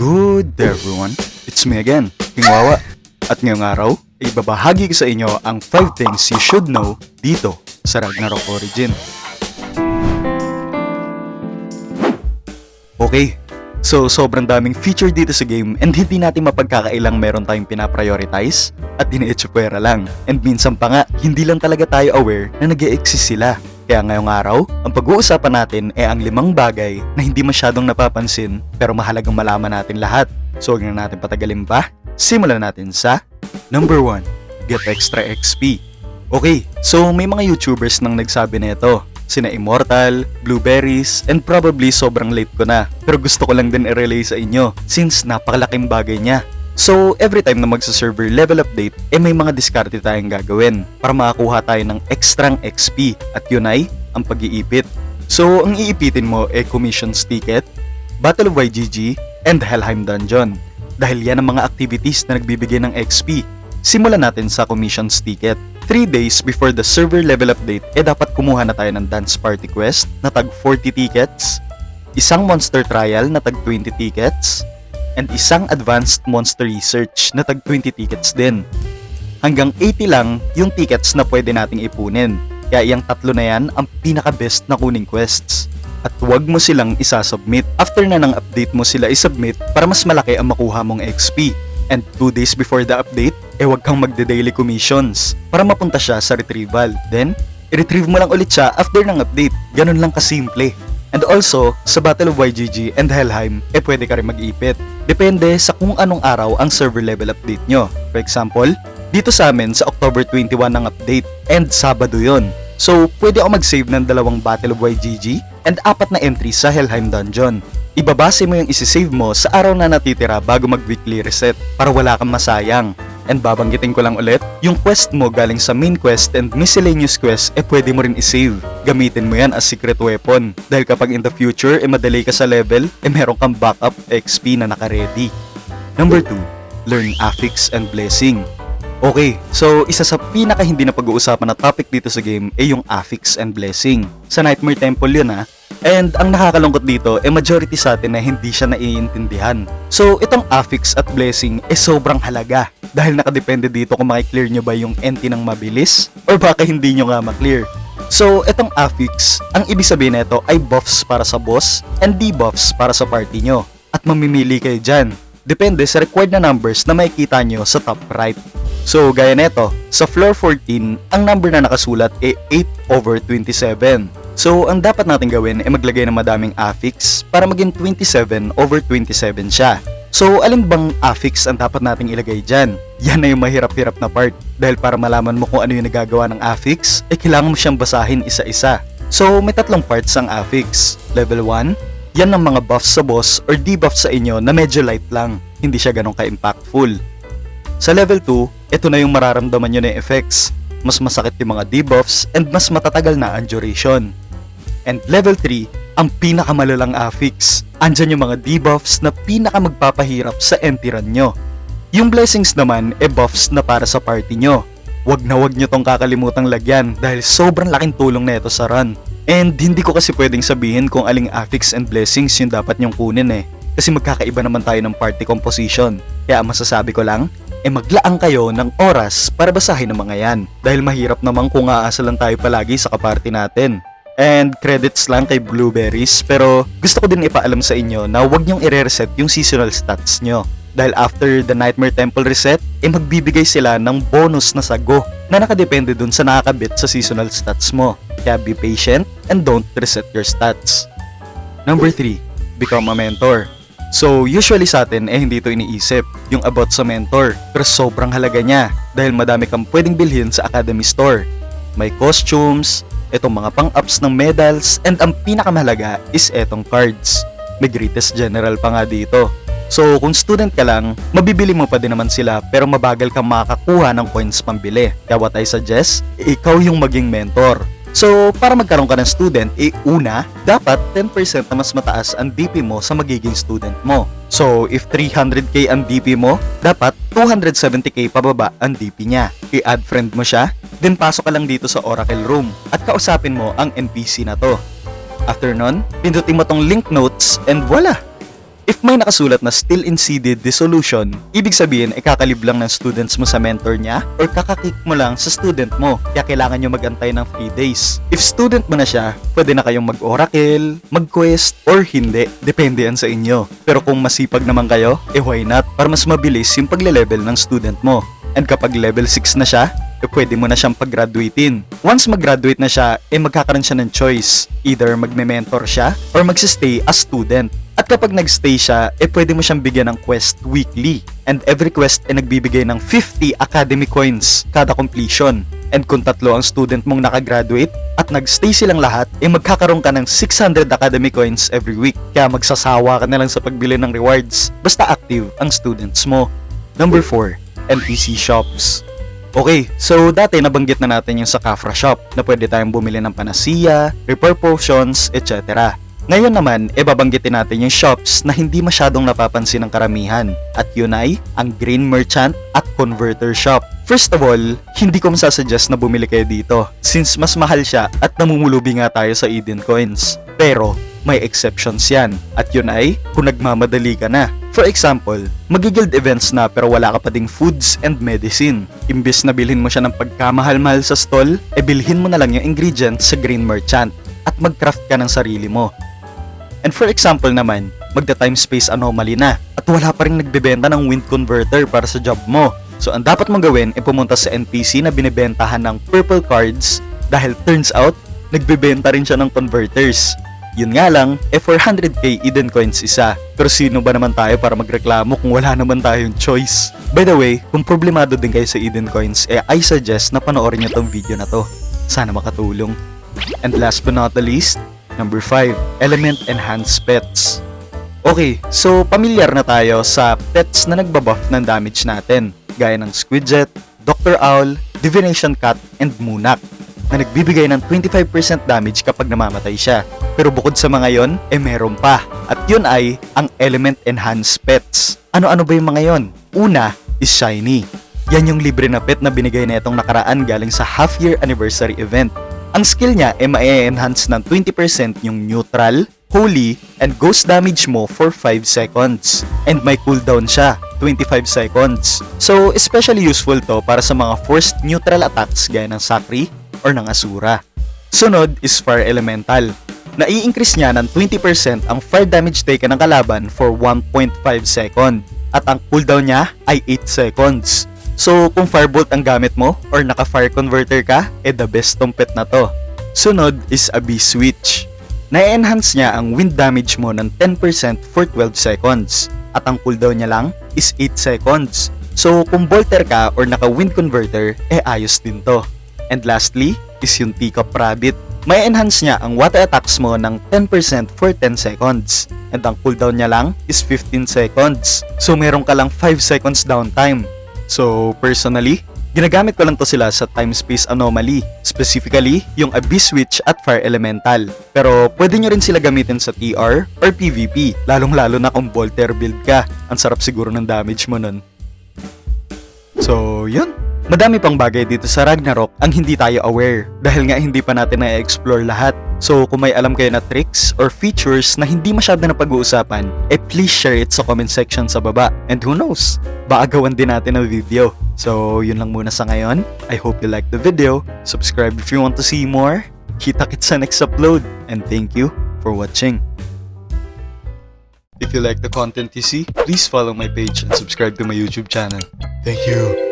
Good day everyone, it's me again, King Wawa. At ngayong araw, ibabahagi ko sa inyo ang 5 things you should know dito sa Ragnarok Origin. Okay, so sobrang daming feature dito sa game and hindi natin mapagkakailang meron tayong pinaprioritize at diniitsupwera lang. And minsan pa nga, hindi lang talaga tayo aware na nag exist sila. Kaya ngayong araw, ang pag-uusapan natin ay ang limang bagay na hindi masyadong napapansin pero mahalagang malaman natin lahat. So huwag na natin patagalin pa, simulan natin sa Number 1. Get Extra XP Okay, so may mga YouTubers nang nagsabi nito. Sina Immortal, Blueberries, and probably sobrang late ko na. Pero gusto ko lang din i-relay sa inyo since napakalaking bagay niya. So, every time na magsa-server level update, eh may mga diskarte tayong gagawin para makakuha tayo ng extrang XP at yun ay ang pag-iipit. So, ang iipitin mo ay Commissions Ticket, Battle of YGG, and Helheim Dungeon. Dahil yan ang mga activities na nagbibigay ng XP. Simulan natin sa Commissions Ticket. 3 days before the server level update, eh dapat kumuha na tayo ng Dance Party Quest na tag 40 tickets, isang Monster Trial na tag 20 tickets, and isang Advanced Monster Research na tag 20 tickets din. Hanggang 80 lang yung tickets na pwede nating ipunin. Kaya yung tatlo na yan ang pinaka-best na kuning quests. At huwag mo silang isasubmit. After na ng update mo sila isubmit para mas malaki ang makuha mong XP. And 2 days before the update, eh huwag kang magde-daily commissions para mapunta siya sa retrieval. Then, i-retrieve mo lang ulit siya after ng update. Ganun lang kasimple. And also, sa Battle of YGG and Helheim, eh pwede ka rin mag-ipit. Depende sa kung anong araw ang server level update nyo. For example, dito sa amin sa October 21 ang update and Sabado yon. So, pwede ako mag-save ng dalawang Battle of YGG and apat na entries sa Helheim Dungeon. Ibabase mo yung isi-save mo sa araw na natitira bago mag-weekly reset para wala kang masayang. And babanggitin ko lang ulit, yung quest mo galing sa main quest and miscellaneous quest eh pwede mo rin i-save. Gamitin mo yan as secret weapon. Dahil kapag in the future eh madali ka sa level, eh meron kang backup XP na naka-ready. Number 2, learn affix and blessing. Okay, so isa sa pinaka hindi na pag-uusapan na topic dito sa game ay yung affix and blessing. Sa Nightmare Temple yun ha. And ang nakakalungkot dito ay majority sa atin na hindi siya naiintindihan. So itong affix at blessing ay sobrang halaga dahil nakadepende dito kung makiklear nyo ba yung NT ng mabilis or baka hindi nyo nga maklear. So itong affix, ang ibig sabihin nito ay buffs para sa boss and debuffs para sa party nyo. At mamimili kayo dyan. Depende sa required na numbers na makikita nyo sa top right. So, gaya neto, sa floor 14, ang number na nakasulat ay 8 over 27. So, ang dapat natin gawin ay maglagay ng madaming affix para maging 27 over 27 siya. So, alin bang affix ang dapat nating ilagay dyan? Yan na yung mahirap-hirap na part. Dahil para malaman mo kung ano yung nagagawa ng affix, eh kailangan mo siyang basahin isa-isa. So, may tatlong parts ang affix. Level 1, yan ang mga buffs sa boss or debuffs sa inyo na medyo light lang. Hindi siya ganun ka-impactful. Sa level 2, ito na yung mararamdaman nyo na effects. Mas masakit yung mga debuffs and mas matatagal na ang duration. And level 3, ang pinakamalalang affix. Andyan yung mga debuffs na pinaka magpapahirap sa MP run nyo. Yung blessings naman e buffs na para sa party nyo. Wag na wag nyo tong kakalimutang lagyan dahil sobrang laking tulong na ito sa run. And hindi ko kasi pwedeng sabihin kung aling affix and blessings yung dapat nyong kunin eh. Kasi magkakaiba naman tayo ng party composition. Kaya masasabi ko lang, eh maglaan kayo ng oras para basahin ang mga yan. Dahil mahirap naman kung aasa lang tayo palagi sa kaparty natin. And credits lang kay Blueberries pero gusto ko din ipaalam sa inyo na huwag niyong i-reset yung seasonal stats nyo. Dahil after the Nightmare Temple reset, eh magbibigay sila ng bonus na sago na nakadepende dun sa nakakabit sa seasonal stats mo. Kaya be patient and don't reset your stats. Number 3, become a mentor. So, usually sa atin eh hindi ito iniisip, yung about sa mentor. Pero sobrang halaga niya dahil madami kang pwedeng bilhin sa Academy Store. May costumes, itong mga pang-ups ng medals, and ang pinakamahalaga is etong cards. May greatest general pa nga dito. So, kung student ka lang, mabibili mo pa din naman sila pero mabagal kang makakakuha ng coins pambili. Kaya what I suggest, ikaw yung maging mentor. So, para magkaroon ka ng student, eh una, dapat 10% na mas mataas ang DP mo sa magiging student mo. So, if 300k ang DP mo, dapat 270k pababa ang DP niya. I-add friend mo siya, then pasok ka lang dito sa Oracle Room at kausapin mo ang NPC na to. After nun, pindutin mo tong link notes and voila! If may nakasulat na still in seeded dissolution, ibig sabihin ay kakalib lang ng students mo sa mentor niya or kakakik mo lang sa student mo. Kaya kailangan nyo magantay ng 3 days. If student mo na siya, pwede na kayong mag-oracle, mag-quest, or hindi. Depende yan sa inyo. Pero kung masipag naman kayo, eh why not? Para mas mabilis yung pagle-level ng student mo. And kapag level 6 na siya, eh pwede mo na siyang pag-graduatein. Once mag-graduate na siya, eh magkakaroon siya ng choice. Either magme-mentor siya or magsistay as student. At kapag nagstay siya, eh pwede mo siyang bigyan ng quest weekly. And every quest ay nagbibigay ng 50 academy coins kada completion. And kung tatlo ang student mong nakagraduate at nagstay silang lahat, eh magkakaroon ka ng 600 academy coins every week. Kaya magsasawa ka na lang sa pagbili ng rewards. Basta active ang students mo. Number 4, NPC shops. Okay, so dati nabanggit na natin yung sa Kafra shop na pwede tayong bumili ng panacea, repair potions, etc. Ngayon naman, e babanggitin natin yung shops na hindi masyadong napapansin ng karamihan. At yun ay ang Green Merchant at Converter Shop. First of all, hindi ko masasuggest na bumili kayo dito since mas mahal siya at namumulubi nga tayo sa Eden Coins. Pero, may exceptions yan. At yun ay kung nagmamadali ka na. For example, magigild events na pero wala ka pa ding foods and medicine. Imbis na bilhin mo siya ng pagkamahal-mahal sa stall, e bilhin mo na lang yung ingredients sa Green Merchant at mag-craft ka ng sarili mo. And for example naman, magda-time space anomaly na at wala pa rin nagbebenta ng wind converter para sa job mo. So ang dapat mong gawin ay pumunta sa NPC na binibentahan ng purple cards dahil turns out, nagbebenta rin siya ng converters. Yun nga lang, eh 400k Eden Coins isa. Pero sino ba naman tayo para magreklamo kung wala naman tayong choice? By the way, kung problemado din kayo sa Eden Coins, eh I suggest na panoorin nyo tong video na to. Sana makatulong. And last but not the least, Number 5, Element Enhanced Pets. Okay, so pamilyar na tayo sa pets na nagbabuff ng damage natin, gaya ng Squidget, Dr. Owl, Divination Cat, and Munak, na nagbibigay ng 25% damage kapag namamatay siya. Pero bukod sa mga yon, eh meron pa. At yun ay ang Element Enhanced Pets. Ano-ano ba yung mga yon? Una is Shiny. Yan yung libre na pet na binigay na itong nakaraan galing sa half-year anniversary event. Ang skill niya ay ma-enhance ng 20% yung neutral, holy, and ghost damage mo for 5 seconds. And may cooldown siya, 25 seconds. So, especially useful to para sa mga forced neutral attacks gaya ng Sakri or ng Asura. Sunod is Fire Elemental. Nai-increase niya ng 20% ang fire damage taken ng kalaban for 1.5 second. At ang cooldown niya ay 8 seconds. So, kung firebolt ang gamit mo or naka-fire converter ka, eh the best tong pet na to. Sunod is Abyss Switch. Na-enhance niya ang wind damage mo ng 10% for 12 seconds. At ang cooldown niya lang is 8 seconds. So, kung bolter ka or naka-wind converter, eh ayos din to. And lastly, is yung Teacup Rabbit. May enhance niya ang water attacks mo ng 10% for 10 seconds. And ang cooldown niya lang is 15 seconds. So, meron ka lang 5 seconds downtime. So, personally, ginagamit ko lang to sila sa time-space anomaly, specifically yung Abyss Switch at Fire Elemental. Pero pwede nyo rin sila gamitin sa TR or PvP, lalong-lalo na kung Volter build ka. Ang sarap siguro ng damage mo nun. So, yun. Madami pang bagay dito sa Ragnarok ang hindi tayo aware dahil nga hindi pa natin na-explore lahat. So kung may alam kayo na tricks or features na hindi masyado na pag-uusapan, eh please share it sa comment section sa baba. And who knows, baka gawan din natin ng video. So yun lang muna sa ngayon. I hope you liked the video. Subscribe if you want to see more. Kita-kits sa next upload. And thank you for watching. If you like the content you see, please follow my page and subscribe to my YouTube channel. Thank you.